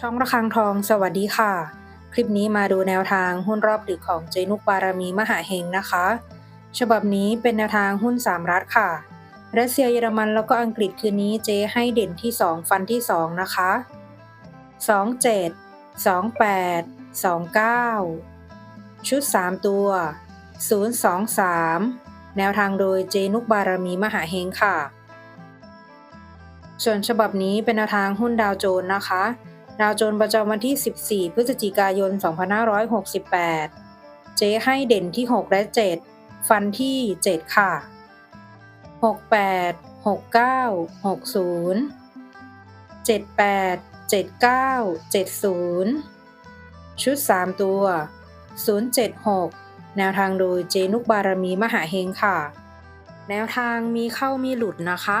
ช่องระฆังทองสวัสดีค่ะ คลิปนี้มาดูแนวทางหุ้นรอบดึกของเจนุกบารมีมหาเฮงนะคะ ฉบับนี้เป็นแนวทางหุ้น 3 รัฐค่ะ รัสเซียเยอรมันแล้วก็อังกฤษคืนนี้เจให้เด่นที่ 2 ฟันที่ 2 นะคะ 27 28 29 ชุด 3 ตัว 023 แนวทางโดยเจนุกบารมีมหาเฮงค่ะ ส่วนฉบับนี้เป็นแนวทางหุ้นดาวโจนส์นะคะ ดาวโจนประจำวันที่ 14 พฤศจิกายน 2568 เจ๊ให้เด่นที่ 6 และ 7 ฟันที่ 7 ค่ะ 68 69 60 78 79 70 ชุด 3 ตัว 076 แนวทางโดยเจนุกบารมีมหาเฮงค่ะ แนวทางมีเข้ามีหลุดนะคะ